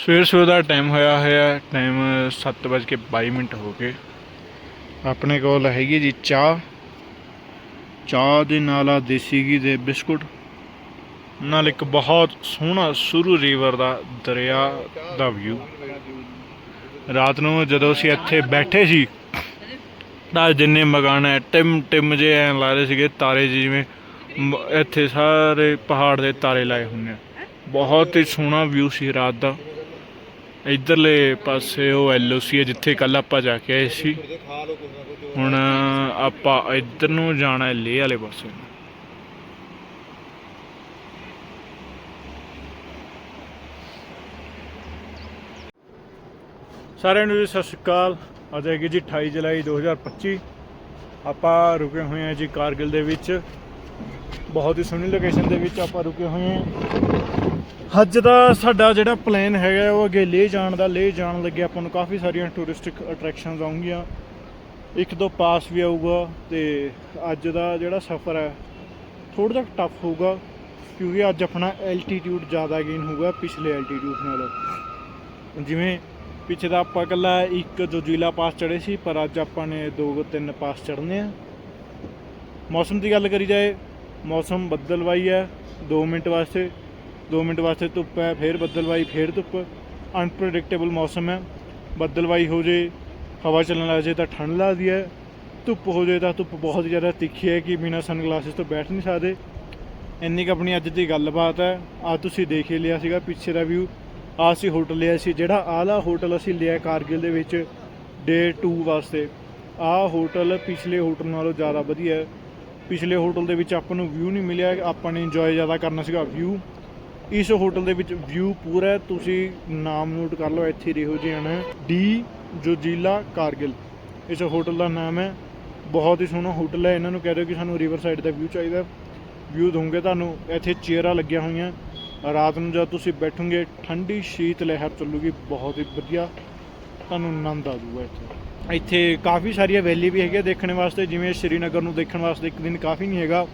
ਸਵੇਰ ਸਵੇਰ ਦਾ ਟਾਈਮ ਹੋਇਆ ਹੋਇਆ ਟਾਈਮ 7:22 ਮਿੰਟ ਹੋ ਗਏ। ਆਪਣੇ ਕੋਲ ਹੈਗੀ ਜੀ ਚਾਹ। ਚਾਹ ਦੇ ਨਾਲ ਆ ਦੇਸੀ ਘੀ ਦੇ ਬਿਸਕੁਟ। ਨਾਲ ਇੱਕ ਬਹੁਤ ਸੋਹਣਾ ਸੁਰੂ ਰਿਵਰ ਦਾ ਦਰਿਆ ਦਾ ਵਿਊ ਰਾਤ ਨੂੰ ਜਦੋਂ ਅਸੀਂ ਇੱਥੇ ਬੈਠੇ ਸੀ, ਤਾਂ ਜਿੰਨੇ ਮਕਾਨ ਹੈ ਟਿਮ ਟਿਮ ਜੇ ਐ ਲਾ ਰਹੇ ਸੀਗੇ, ਤਾਰੇ ਜਿਵੇਂ ਇੱਥੇ ਸਾਰੇ ਪਹਾੜ ਦੇ ਤਾਰੇ ਲਾਏ ਹੁੰਦੇ ਬਹੁਤ ਹੀ ਸੋਹਣਾ ਵਿਊ ਸੀ ਰਾਤ ਦਾ। ਇਧਰਲੇ ਪਾਸੇ ਉਹ ਐਲਓਸੀ ਹੈ, ਜਿੱਥੇ ਕੱਲ ਆਪਾਂ ਜਾ ਕੇ ਆਏ ਸੀ। ਹੁਣ ਆਪਾਂ ਇੱਧਰ ਨੂੰ ਜਾਣਾ ਹੈ, ਲੇਹ ਵਾਲੇ ਪਾਸੇ। ਸਾਰਿਆਂ ਨੂੰ ਜੀ ਸਤਿ ਸ਼੍ਰੀ ਅਕਾਲ। ਅੱਜ ਹੈਗੀ ਜੀ 28 ਜੁਲਾਈ 2025 ਆਪਾਂ ਰੁਕੇ ਹੋਏ ਹਾਂ ਜੀ ਕਾਰਗਿਲ ਦੇ ਵਿੱਚ। ਬਹੁਤ ਹੀ ਸੋਹਣੀ ਲੋਕੇਸ਼ਨ ਦੇ ਵਿੱਚ ਆਪਾਂ ਰੁਕੇ ਹੋਏ ਹਾਂ। ਅੱਜ ਦਾ ਸਾਡਾ ਜਿਹੜਾ ਪਲਾਨ ਹੈਗਾ ਉਹ ਅੱਗੇ ਲੇਹ ਜਾਣ ਦਾ ਲੇਹ ਜਾਣ ਲੱਗੇ ਆਪਾਂ ਨੂੰ ਕਾਫੀ ਸਾਰੀਆਂ ਟੂਰਿਸਟਿਕ ਅਟਰੈਕਸ਼ਨਸ ਆਉਂਗੀਆਂ ਇੱਕ ਦੋ ਪਾਸ ਵੀ ਆਊਗਾ ਤੇ ਅੱਜ ਦਾ ਜਿਹੜਾ ਸਫ਼ਰ ਹੈ ਥੋੜਾ ਜਿਹਾ ਟਫ ਹੋਊਗਾ, ਕਿਉਂਕਿ ਅੱਜ ਆਪਣਾ ਐਲਟੀਟਿਊਡ ਜ਼ਿਆਦਾ ਗੇਨ ਹੋਊਗਾ ਪਿਛਲੇ ਐਲਟੀਟਿਊਡ ਨਾਲੋਂ। ਜਿਵੇਂ ਪਿੱਛੇ ਦਾ ਆਪਾਂ ਇਕੱਲਾ ਇੱਕ ਜੋਜੀਲਾ ਪਾਸ ਚੜੇ ਸੀ, ਪਰ ਅੱਜ ਆਪਾਂ ਨੇ ਦੋ ਤਿੰਨ ਪਾਸ ਚੜਨੇ ਆ। ਮੌਸਮ ਦੀ ਗੱਲ ਕਰੀ ਜਾਏ, ਮੌਸਮ ਬੱਦਲਵਾਈ ਹੈ 2 ਮਿੰਟ ਵਾਸਤੇ। 2 ਮਿੰਟ ਵਾਸਤੇ ਧੁੱਪ ਹੈ, ਫਿਰ ਬੱਦਲਵਾਈ, ਫਿਰ ਧੁੱਪ। ਅਨਪ੍ਰੈਡਿਕਟੇਬਲ ਮੌਸਮ ਹੈ। ਬੱਦਲਵਾਈ ਹੋ ਜੇ, ਹਵਾ ਚੱਲਣ ਲੱਗ ਜੇ ਤਾਂ ਠੰਡ ਲੱਗਦੀ ਹੈ। ਧੁੱਪ ਹੋ ਜੇ ਤਾਂ ਧੁੱਪ ਬਹੁਤ ਜ਼ਿਆਦਾ ਤਿੱਖੀ ਹੈ ਕਿ ਬਿਨਾਂ ਸਨਗਲਾਸਿਸ ਤੋਂ ਬੈਠ ਨਹੀਂ ਸਕਦੇ। ਇੰਨੀ ਕੁ ਆਪਣੀ ਅੱਜ ਦੀ ਗੱਲਬਾਤ ਹੈ। ਆ ਤੁਸੀਂ ਦੇਖ ਹੀ ਲਿਆ ਸੀਗਾ ਪਿੱਛੇ ਦਾ ਵਿਊ ਆ ਅਸੀਂ ਹੋਟਲ ਲਿਆ ਸੀ। ਜਿਹੜਾ ਆਲਾ ਹੋਟਲ ਅਸੀਂ ਲਿਆ ਕਾਰਗਿਲ ਦੇ ਵਿੱਚ ਡੇ 2 ਵਾਸਤੇ। ਆ ਹੋਟਲ ਪਿਛਲੇ ਹੋਟਲ ਨਾਲੋਂ ਜ਼ਿਆਦਾ ਵਧੀਆ ਹੈ। ਪਿਛਲੇ ਹੋਟਲ ਦੇ ਵਿੱਚ ਆਪਾਂ ਨੂੰ ਵਿਊ ਨਹੀਂ ਮਿਲਿਆ। ਆਪਾਂ ਨੇ ਇੰਜੋਏ ਜ਼ਿਆਦਾ ਕਰਨਾ ਸੀਗਾ ਵਿਊ ਇਸ ਹੋਟਲ ਦੇ ਵਿੱਚ ਵਿਊ ਪੂਰਾ ਹੈ। ਤੁਸੀਂ ਨਾਮ ਨੋਟ ਕਰ ਲਓ, ਇੱਥੇ ਰਹੋ ਜੀ ਆਣਾ ਡੀ ਜੋਜੀਲਾ ਕਾਰਗਿਲ ਇਸ ਹੋਟਲ ਦਾ ਨਾਮ ਹੈ। ਬਹੁਤ ਹੀ ਸੋਹਣਾ ਹੋਟਲ ਹੈ। ਇਹਨਾਂ ਨੂੰ ਕਹਿ ਦਿਓ ਕਿ ਸਾਨੂੰ ਰਿਵਰ ਸਾਈਡ ਦਾ ਵਿਊ ਚਾਹੀਦਾ ਵਿਊ ਦਊਂਗੇ ਤੁਹਾਨੂੰ। ਇੱਥੇ ਚੇਅਰਾਂ ਲੱਗੀਆਂ ਹੋਈਆਂ। ਰਾਤ ਨੂੰ ਜਦ ਤੁਸੀਂ ਬੈਠੋਗੇ, ਠੰਡੀ ਸ਼ੀਤ ਲਹਿਰ ਚੱਲੂਗੀ। ਬਹੁਤ ਹੀ ਵਧੀਆ। ਤੁਹਾਨੂੰ ਆਨੰਦ ਆ ਜਾਊਗਾ ਇੱਥੇ। ਇੱਥੇ ਕਾਫੀ ਸਾਰੀਆਂ ਵੈਲੀ ਵੀ ਹੈਗੀਆਂ ਦੇਖਣ ਵਾਸਤੇ। ਜਿਵੇਂ ਸ਼੍ਰੀਨਗਰ ਨੂੰ ਦੇਖਣ ਵਾਸਤੇ ਇੱਕ ਦਿਨ ਕਾਫੀ ਨਹੀਂ ਹੈਗਾ।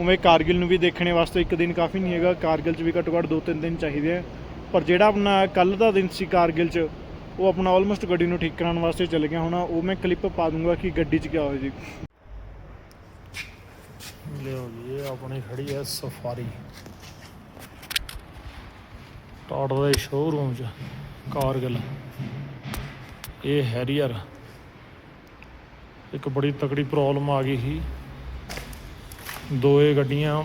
ਉਵੇਂ ਕਾਰਗਿਲ ਨੂੰ ਵੀ ਦੇਖਣ ਵਾਸਤੇ ਇੱਕ ਦਿਨ ਕਾਫੀ ਨਹੀਂ ਹੈਗਾ। ਕਾਰਗਿਲ 'ਚ ਵੀ ਘੱਟੋ ਘੱਟ 2-3 ਦਿਨ ਚਾਹੀਦੇ ਆ। ਪਰ ਜਿਹੜਾ ਆਪਣਾ ਕੱਲ ਦਾ ਦਿਨ ਸੀ ਕਾਰਗਿਲ 'ਚ, ਉਹ ਆਪਣਾ ਆਲਮੋਸਟ ਗੱਡੀ ਨੂੰ ਠੀਕ ਕਰਾਉਣ ਵਾਸਤੇ ਚੱਲ ਗਿਆ ਹੋਣਾ। ਉਹ ਮੈਂ ਕਲਿੱਪ ਪਾ ਦੂੰਗਾ ਕਿ ਗੱਡੀ 'ਚ ਕਿਆ ਹੋਇਆ ਜੀ। ਲਿਓ ਜੀ, ਇਹ ਆਪਣੀ ਖੜੀ ਹੈ ਸਫਾਰੀ ਟਾਟਾ ਦੇ ਸ਼ੋਰੂਮ 'ਚ ਕਾਰਗਿਲ। ਇਹ ਹੈਰੀਅਰ ਇੱਕ ਬੜੀ ਤਕੜੀ ਪ੍ਰੋਬਲਮ ਆ ਗਈ ਸੀ। ਦੋਏ ਗੱਡੀਆਂ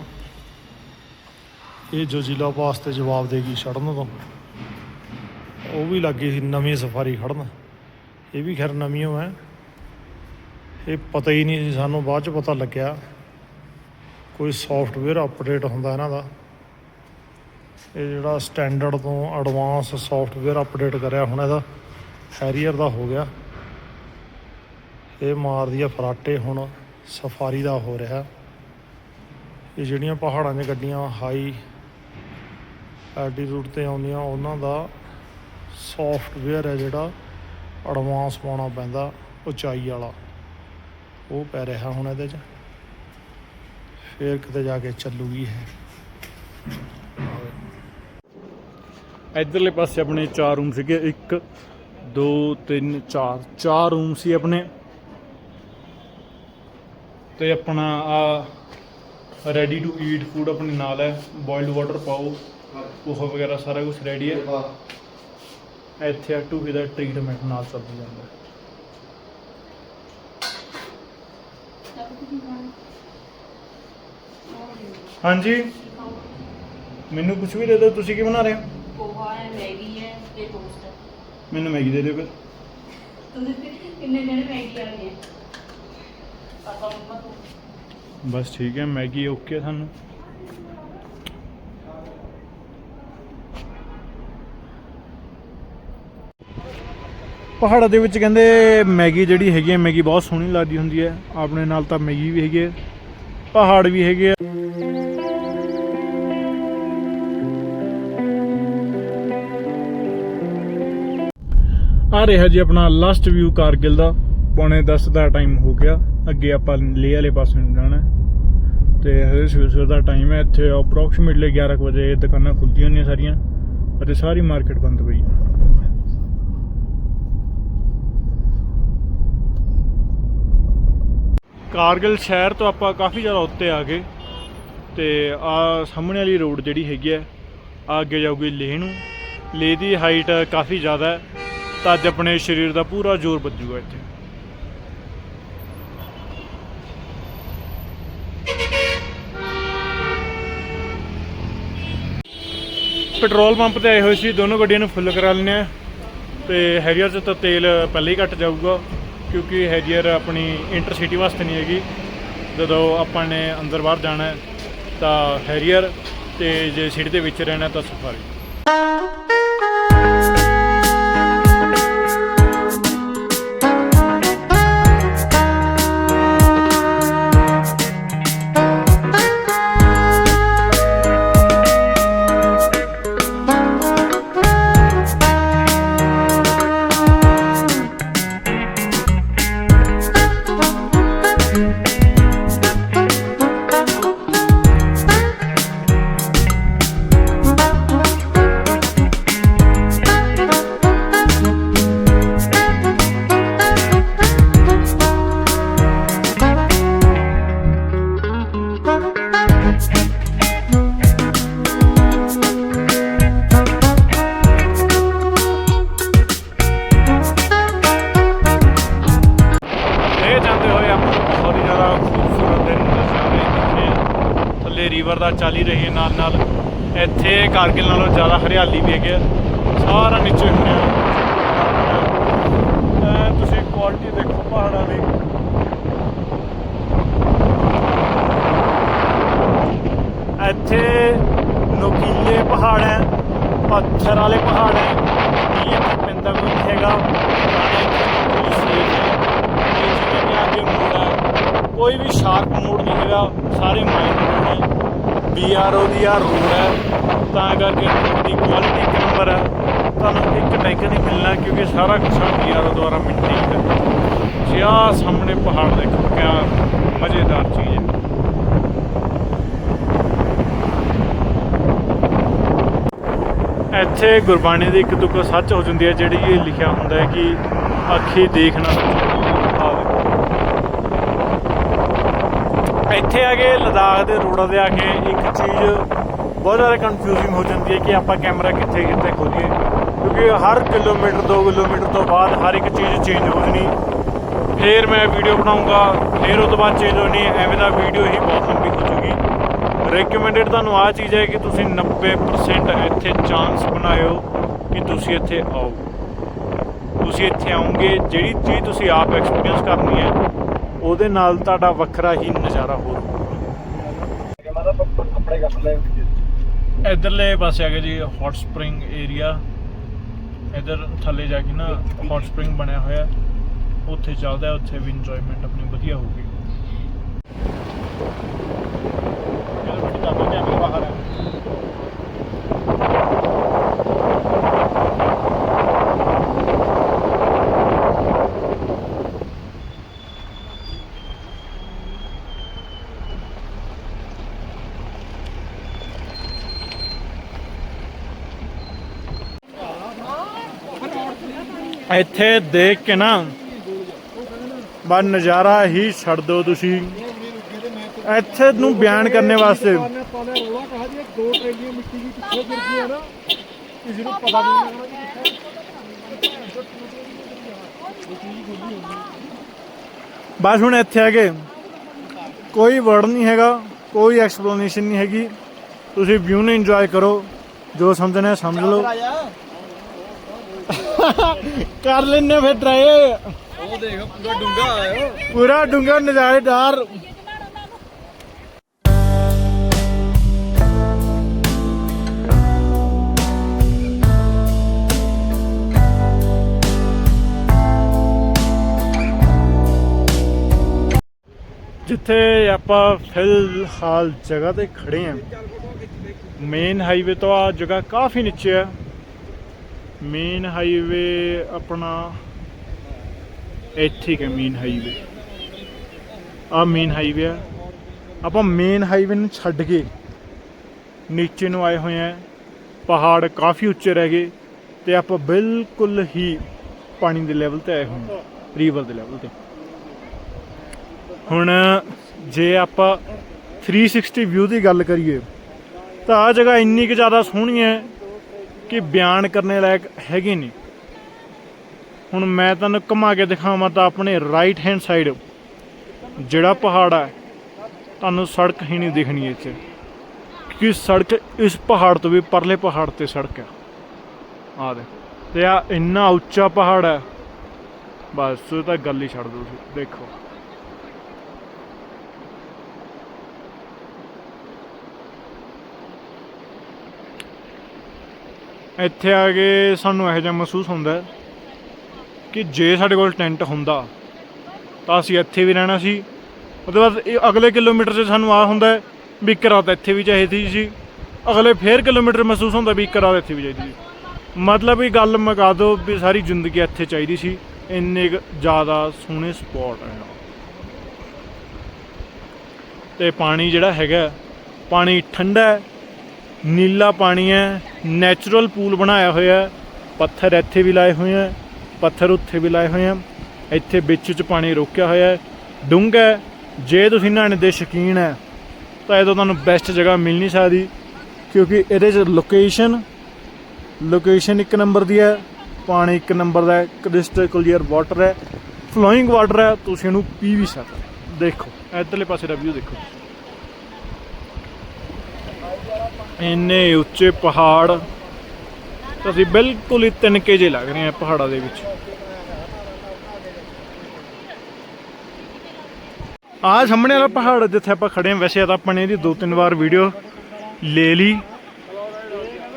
ਇਹ ਜੋ ਜ਼ਿਲ੍ਹਾ ਪਾਸ ਤੇ ਜਵਾਬ ਦੇਗੀ ਛੱਡਣ ਤੋਂ, ਉਹ ਵੀ ਲੱਗੀ ਸੀ ਨਵੀਂ ਸਫਾਰੀ ਖੜਨ। ਇਹ ਵੀ ਖੈਰ ਨਵੀਂ ਓ ਹੈ। ਇਹ ਪਤਾ ਹੀ ਨਹੀਂ ਸੀ, ਸਾਨੂੰ ਬਾਅਦ ਚ ਪਤਾ ਲੱਗਿਆ। ਕੋਈ ਸੌਫਟਵੇਅਰ ਅਪਡੇਟ ਹੁੰਦਾ ਇਹਨਾਂ ਦਾ। ਇਹ ਜਿਹੜਾ ਸਟੈਂਡਰਡ ਤੋਂ ਐਡਵਾਂਸ ਸੌਫਟਵੇਅਰ ਅਪਡੇਟ ਕਰਿਆ ਹੁਣ ਇਹਦਾ ਹੈਰੀਅਰ ਦਾ ਹੋ ਗਿਆ। ਇਹ ਮਾਰਦੀ ਆ ਫਰਾਟੇ ਹੁਣ, ਸਫਾਰੀ ਦਾ ਹੋ ਰਿਹਾ। ਇਹ ਜਿਹੜੀਆਂ ਪਹਾੜਾਂ 'ਚ ਗੱਡੀਆਂ ਹਾਈ ਐਲਟੀਟਿਊਡ ਤੇ ਆਉਂਦੀਆਂ, ਉਹਨਾਂ ਦਾ ਸੌਫਟਵੇਅਰ ਹੈ ਜਿਹੜਾ ਐਡਵਾਂਸ ਪਾਉਣਾ ਪੈਂਦਾ, ਉਚਾਈ ਵਾਲਾ। ਉਹ ਪੈ ਰਿਹਾ ਹੁਣ ਇਹਦੇ 'ਚ। ਫੇਰ ਕਿਤੇ ਜਾ ਕੇ ਚੱਲੂਗੀ ਇਹ। ਇਧਰਲੇ ਪਾਸੇ ਆਪਣੇ ਚਾਰ ਰੂਮ ਸੀਗੇ। 1 2 3 4 ਚਾਰ ਰੂਮ ਸੀ ਆਪਣੇ। ਤੇ ਆਪਣਾ ਆ ਰੈਡੀ ਟੂ ਈਟ ਫੂਡ ਆਪਣੇ ਨਾਲ ਹੈ ਬੋਇਲਡ ਵਾਟਰ ਪਾਓ ਉਹ ਵਗੈਰਾ ਸਾਰਾ ਕੁਝ ਰੈਡੀ ਹੈ। ਇੱਥੇ ਆ ਟੂ ਦਾ ਟ੍ਰੀਟਮੈਂਟ ਨਾਲ ਚੱਲ ਜਾਂਦਾ ਹਾਂਜੀ। ਮੈਨੂੰ ਕੁਝ ਵੀ ਦੇ ਦਿਓ ਤੁਸੀਂ ਕੀ ਬਣਾ ਰਹੇ ਹੋ? ਪੋਹਾ ਹੈ ਮੈਗੀ ਹੈ ਤੇ ਟੋਸਟ ਹੈ। ਮੈਨੂੰ ਮੈਗੀ ਦੇ ਦਿਓ ਫਿਰ। ਤੁਸੀਂ ਕਿੰਨੇ ਜਣੇ ਮੈਗੀ ਆ ਗਏ ਪਾਪਾ ਮੰਮਾ ਤੋਂ ਬਸ ਠੀਕ ਹੈ, ਮੈਗੀ ਓਕੇ ਸਾਨੂੰ ਪਹਾੜਾਂ ਦੇ ਵਿੱਚ ਕਹਿੰਦੇ ਮੈਗੀ ਜਿਹੜੀ ਹੈਗੀ ਹੈ, ਮੈਗੀ ਬਹੁਤ ਸੋਹਣੀ ਲੱਗਦੀ ਹੁੰਦੀ ਹੈ। ਆਪਣੇ ਨਾਲ ਤਾਂ ਮੈਗੀ ਵੀ ਹੈਗੀ ਹੈ, ਪਹਾੜ ਵੀ ਹੈਗੇ ਆ। ਆ ਰਿਹਾ ਜੀ ਆਪਣਾ ਲਾਸਟ ਵਿਊ ਕਾਰਗਿਲ ਦਾ। ਪੌਣੇ 10 ਦਾ ਟਾਈਮ ਹੋ ਗਿਆ। ਅੱਗੇ ਆਪਾਂ ਲੇਹ ਵਾਲੇ ਪਾਸੇ ਨੂੰ ਜਾਣਾ ਹੈ। ਤੇ ਹਜੇ ਸਵੇਰ ਸਵੇਰ ਦਾ ਟਾਈਮ ਹੈ। ਇੱਥੇ ਅਪਰੋਕਸੀਮੇਟਲੀ 11 ਕੁ ਵਜੇ ਦੁਕਾਨਾਂ ਖੁੱਲਦੀਆਂ ਨੇ ਸਾਰੀਆਂ ਅਤੇ ਸਾਰੀ ਮਾਰਕੀਟ ਬੰਦ ਪਈ ਹੈ। ਕਾਰਗਿਲ ਸ਼ਹਿਰ ਤੋਂ ਆਪਾਂ ਕਾਫੀ ਜ਼ਿਆਦਾ ਉੱਤੇ ਆ ਗਏ ਤੇ ਆ ਸਾਹਮਣੇ ਵਾਲੀ ਰੋਡ ਜਿਹੜੀ ਹੈਗੀ ਹੈ ਆ ਅੱਗੇ ਜਾਊਗੀ ਲੇਹ ਨੂੰ। ਲੇਹ ਦੀ ਹਾਈਟ ਕਾਫੀ ਜ਼ਿਆਦਾ ਹੈ। ਤਾਂ ਅੱਜ ਆਪਣੇ ਸਰੀਰ ਦਾ ਪੂਰਾ ਜ਼ੋਰ ਵੱਜੂਗਾ ਇੱਥੇ। ਪੈਟਰੋਲ ਪੰਪ ਤੇ ਆਏ ਹੋਏ ਸੀ, ਦੋਨੋਂ ਗੱਡੀਆਂ ਨੂੰ ਫੁੱਲ ਕਰਾ ਲੈਣੇ ਆ ਤੇ ਹੈਰੀਅਰ 'ਚ ਤਾਂ ਤੇਲ ਪਹਿਲਾਂ ਹੀ ਘਟ ਜਾਊਗਾ, ਕਿਉਂਕਿ ਹੈਰੀਅਰ ਆਪਣੀ ਇੰਟਰਸਿਟੀ ਵਾਸਤੇ ਨਹੀਂ ਹੈਗੀ। ਜਦੋਂ ਆਪਾਂ ਨੇ ਅੰਦਰ ਬਾਹਰ ਜਾਣਾ ਤਾਂ ਹੈਰੀਅਰ ਤੇ ਜੇ ਸਿਟੀ ਦੇ ਵਿੱਚ ਰਹਿਣਾ ਤਾਂ ਸਫਾਰੀ ਹੀ ਨਾਲ ਇੱਥੇ ਕਾਰਗਿਲ ਨਾਲੋਂ ਜ਼ਿਆਦਾ ਹਰਿਆਲੀ ਵੀ ਹੈਗੀ ਸਾਰਾ ਨੀਚੇ ਹੁੰਦੇ ਆ ਤੁਸੀਂ ਕੁਆਲਿਟੀ ਦੇਖੋ ਪਹਾੜਾਂ ਦੀ। ਇੱਥੇ ਨੋਕੀਲੇ ਪਹਾੜ ਹੈ, ਪੱਥਰ ਵਾਲੇ ਪਹਾੜ ਹੈ। ਇਹ ਇੱਥੇ ਪੈਂਦਾ ਕੋਈ ਨਹੀਂ ਹੈਗਾ। ਨਾਲੇ ਕੋਈ ਹੈ, ਕੋਈ ਵੀ ਸ਼ਾਰਪ ਮੋੜ ਨਹੀਂ ਹੈਗਾ। ਸਾਰੇ ਮਾਈਨ ਰੋਡ ਹੈ ਬੀਆਰਓ ਦੀ ਆ ਰੋਡ ਹੈ, ਤਾਂ ਕਰਕੇ road ਦੀ ਕੁਆਲਿਟੀ ਇੱਕ ਨੰਬਰ ਹੈ। ਤੁਹਾਨੂੰ ਇੱਕ ਟੈਂਕ ਨਹੀਂ ਮਿਲਣਾ, ਕਿਉਂਕਿ ਸਾਰਾ ਕੁਛ ਬੀਆਰਓ ਦੁਆਰਾ ਮੇਨਟੇਨ ਹੈ ਜੀ ਸਾਹਮਣੇ ਪਹਾੜ ਦੇਖੋ ਕਿਆ ਮਜ਼ੇਦਾਰ ਚੀਜ਼ ਹੈ। ਇੱਥੇ ਗੁਰਬਾਣੀ ਦੀ ਇੱਕ ਤੁਕ ਸੱਚ ਹੋ ਜਾਂਦੀ ਹੈ, ਜਿਹੜੀ ਇਹ ਲਿਖਿਆ ਹੁੰਦਾ ਹੈ ਕਿ ਅੱਖੀ ਦੇਖ ਨਾ ਸਕੇ ਆਹ ਦੇਖੋ। ਇੱਥੇ ਆ ਕੇ ਲਦਾਖ ਦੇ ਰੋਡਾਂ ਤੇ ਆ ਕੇ ਇੱਕ ਚੀਜ਼ ਬਹੁਤ ਜ਼ਿਆਦਾ ਕਨਫਿਊਜ਼ਿੰਗ ਹੋ ਜਾਂਦੀ ਹੈ ਕਿ ਆਪਾਂ ਕੈਮਰਾ ਕਿੱਥੇ ਕਿੱਥੇ ਖੋਲੀਏ। ਕਿਉਂਕਿ ਹਰ ਕਿਲੋਮੀਟਰ 2 ਕਿਲੋਮੀਟਰ ਤੋਂ ਬਾਅਦ ਹਰ ਇੱਕ ਚੀਜ਼ ਚੇਂਜ ਹੋ ਜਣੀ। ਫੇਰ ਮੈਂ ਵੀਡੀਓ ਬਣਾਉਂਗਾ। ਫੇਰ ਉਹ ਤੋਂ ਬਾਅਦ ਚੇਂਜ ਹੋਣੀ ਐਵੇਂ ਦਾ ਵੀਡੀਓ ਹੀ ਬਹੁਤ ਲੰਬੀ ਹੋ ਜੂਗੀ ਰეკਮੈਂਡਡ ਤੁਹਾਨੂੰ ਆ ਚੀਜ਼ ਹੈ ਕਿ ਤੁਸੀਂ 90% ਇੱਥੇ ਚਾਂਸ ਬਣਾਇਓ ਕਿ ਤੁਸੀਂ ਇੱਥੇ ਆਓ। ਤੁਸੀਂ ਇੱਥੇ ਆਉਂਗੇ ਜਿਹੜੀ ਚੀਜ਼ ਤੁਸੀਂ ਆਪ ਐਕਸਪੀਰੀਅੰਸ ਕਰਨੀ ਹੈ ਉਹਦੇ ਨਾਲ ਤੁਹਾਡਾ ਵੱਖਰਾ ਹੀ ਨਜ਼ਾਰਾ ਹੋਰ ਇਧਰਲੇ ਪਾਸੇ ਆ ਗਿਆ ਜੀ ਹੌਟ ਸਪ੍ਰਿੰਗ ਏਰੀਆ ਇਧਰ ਥੱਲੇ ਜਾ ਕੇ ਨਾ ਹੌਟ ਸਪ੍ਰਿੰਗ ਬਣਿਆ ਹੋਇਆ। ਉੱਥੇ ਚੱਲਦਾ ਉੱਥੇ ਵੀ ਇੰਜੋਇਮੈਂਟ ਆਪਣੀ ਵਧੀਆ ਹੋਊਗੀ ਚਲੋ ਬੇਟੀ ਤਾਂ ਆਪਣੇ ਕੈਮਰੇ ਬਾਹਰ ਹੈ ਇੱਥੇ ਦੇਖ ਕੇ ਨਾ ਬਸ ਨਜ਼ਾਰਾ ਹੀ ਛੱਡ ਦਿਓ ਤੁਸੀਂ। ਇੱਥੇ ਨੂੰ ਬਿਆਨ ਕਰਨੇ ਵਾਸਤੇ। ਦੋ ਟਰੇਲੀਆਂ ਮਿੱਟੀ ਦੀ ਪਿੱਛੇ ਗਿਰ ਗਈਆਂ ਨਾ ਕਿਸੇ ਨੂੰ ਪਤਾ ਨਹੀਂ ਲੱਗਣਾ ਕਿ ਬਸ ਹੁਣ ਇੱਥੇ ਆ ਕੇ ਕੋਈ ਵਰਡ ਨਹੀਂ ਹੈਗਾ, ਕੋਈ ਐਕਸਪਲੇਨੇਸ਼ਨ ਨਹੀਂ ਹੈਗੀ। ਤੁਸੀਂ ਵਿਊ ਨੂੰ ਇੰਜੋਏ ਕਰੋ, ਜੋ ਸਮਝਣਾ ਸਮਝ ਲਓ। ਕਰ ਲੈਣੇ ਫਿਰ ਟਰਾਈ ਉਹ ਦੇਖ ਪੂਰਾ ਡੂੰਗਾ ਆਇਆ। ਪੂਰਾ ਡੂੰਗਾ ਨਜ਼ਾਰੇਦਾਰ ਜਿੱਥੇ ਆਪਾਂ ਫਿਲਹਾਲ ਜਗ੍ਹਾ ਤੇ ਖੜੇ ਆਂ। ਮੇਨ ਹਾਈਵੇ ਤੋਂ ਆ ਜਗ੍ਹਾ ਕਾਫੀ ਨੀਚੇ ਹੈ ਮੇਨ ਹਾਈਵੇ ਆਪਣਾ ਇੱਥੇ ਹੀ ਮੇਨ ਹਾਈਵੇ ਆ ਮੇਨ ਹਾਈਵੇ ਆ। ਆਪਾਂ ਮੇਨ ਹਾਈਵੇ ਨੂੰ ਛੱਡ ਕੇ ਨੀਚੇ ਨੂੰ ਆਏ ਹੋਏ ਆ ਪਹਾੜ ਕਾਫੀ ਉੱਚੇ ਰਹਿ ਗਏ ਤੇ ਆਪਾਂ ਬਿਲਕੁਲ ਹੀ ਪਾਣੀ ਦੇ ਲੈਵਲ ਤੇ ਆਏ ਹੋਏ ਹਾਂ। ਰੀਵਰ ਦੇ ਲੈਵਲ ਤੇ। ਹੁਣ ਜੇ ਆਪਾਂ 360 ਵਿਊ ਦੀ ਗੱਲ ਕਰੀਏ ਤਾਂ ਆ ਜਗ੍ਹਾ ਇੰਨੀ ਕੁ ਜ਼ਿਆਦਾ ਸੋਹਣੀ ਹੈ ਕਿ ਬਿਆਨ ਕਰਨੇ ਲਾਇਕ ਹੈਗੇ ਨਹੀਂ ਹੁਣ ਮੈਂ ਤੁਹਾਨੂੰ ਘੁਮਾ ਕੇ ਦਿਖਾਵਾਂ ਤਾਂ ਆਪਣੇ ਰਾਈਟ ਹੈਂਡ ਸਾਈਡ ਜਿਹੜਾ ਪਹਾੜ ਹੈ ਤੁਹਾਨੂੰ ਸੜਕ ਹੀ ਨਹੀਂ ਦਿਖਣੀ ਇੱਥੇ। ਕਿ ਸੜਕ ਇਸ ਪਹਾੜ ਤੋਂ ਵੀ ਪਰਲੇ ਪਹਾੜ ਤੇ ਸੜਕ ਹੈ ਆ ਦੇ ਤੇ ਆ ਇੰਨਾ ਉੱਚਾ ਪਹਾੜ ਹੈ ਬਸ ਉਹ ਤਾਂ ਗੱਲ ਹੀ ਛੱਡ ਦੋ ਤੁਸੀਂ, ਦੇਖੋ। ਇੱਥੇ ਆ ਕੇ ਸਾਨੂੰ ਇਹੋ ਜਿਹਾ ਮਹਿਸੂਸ ਹੁੰਦਾ ਕਿ ਜੇ ਸਾਡੇ ਕੋਲ ਟੈਂਟ ਹੁੰਦਾ, ਤਾਂ ਅਸੀਂ ਇੱਥੇ ਵੀ ਰਹਿਣਾ ਸੀ। ਉਹਦੇ ਬਾਅਦ ਇਹ ਅਗਲੇ ਕਿਲੋਮੀਟਰ 'ਚ ਸਾਨੂੰ ਆ ਹੁੰਦਾ ਵੀ ਇੱਕ ਰਾਤ ਇੱਥੇ ਵੀ ਚਾਹੀਦੀ ਸੀ। ਅਗਲੇ ਫੇਰ ਕਿਲੋਮੀਟਰ ਮਹਿਸੂਸ ਹੁੰਦਾ ਵੀ ਇੱਕ ਰਾਤ ਇੱਥੇ ਵੀ ਚਾਹੀਦੀ ਸੀ। ਮਤਲਬ ਵੀ ਗੱਲ ਮੁਕਾ ਦੋ ਵੀ ਸਾਰੀ ਜ਼ਿੰਦਗੀ ਇੱਥੇ ਚਾਹੀਦੀ ਸੀ। ਇੰਨੇ ਕੁ ਜ਼ਿਆਦਾ ਸੋਹਣੇ ਸਪੌਟ ਹੈ ਤੇ ਪਾਣੀ ਜਿਹੜਾ ਹੈਗਾ, ਪਾਣੀ ਠੰਡਾ ਹੈ। ਨੀਲਾ ਪਾਣੀ ਹੈ ਨੈਚੁਰਲ ਪੂਲ ਬਣਾਇਆ ਹੋਇਆ ਪੱਥਰ ਇੱਥੇ ਵੀ ਲਾਏ ਹੋਏ ਹੈ, ਪੱਥਰ ਉੱਥੇ ਵੀ ਲਾਏ ਹੋਏ ਆ ਇੱਥੇ ਵਿੱਚ ਚ ਪਾਣੀ ਰੋਕਿਆ ਹੋਇਆ ਹੈ। ਡੂੰਘਾ ਹੈ, ਜੇ ਤੁਸੀਂ ਨਹਾਉਣ ਦੇ ਸ਼ੌਕੀਨ ਹੈ, ਤਾਂ ਇਹ ਤੋਂ ਤੁਹਾਨੂੰ ਬੈਸਟ ਜਗ੍ਹਾ ਮਿਲ ਨਹੀਂ ਸਕਦੀ, ਕਿਉਂਕਿ ਇਹਦੇ ਚ ਲੋਕੇਸ਼ਨ ਲੋਕੇਸ਼ਨ ਇੱਕ ਨੰਬਰ ਦੀ ਹੈ, ਪਾਣੀ ਇੱਕ ਨੰਬਰ ਦਾ ਕ੍ਰਿਸਟਲ ਕਲੀਅਰ ਵਾਟਰ ਹੈ ਫਲੋਇੰਗ ਵਾਟਰ ਹੈ, ਤੁਸੀਂ ਇਹਨੂੰ ਪੀ ਵੀ ਸਕਦੇ ਦੇਖੋ, ਇੱਧਰਲੇ ਪਾਸੇ ਦਾ ਵਿਊ ਦੇਖੋ। ਇੰਨੇ ਉੱਚੇ ਪਹਾੜ। ਅਸੀਂ ਬਿਲਕੁਲ ਹੀ ਤਿਨਕੇ ਜੇ ਲੱਗ ਰਹੇ ਆ ਪਹਾੜਾਂ ਦੇ ਵਿੱਚ। ਆਹ ਸਾਹਮਣੇ ਵਾਲਾ ਪਹਾੜ ਜਿੱਥੇ ਆਪਾਂ ਖੜੇ ਹਾਂ, ਵੈਸੇ ਤਾਂ ਆਪਾਂ ਨੇ ਇਹਦੀ ਦੋ ਤਿੰਨ ਵਾਰ ਵੀਡੀਓ ਲੈ ਲਈ।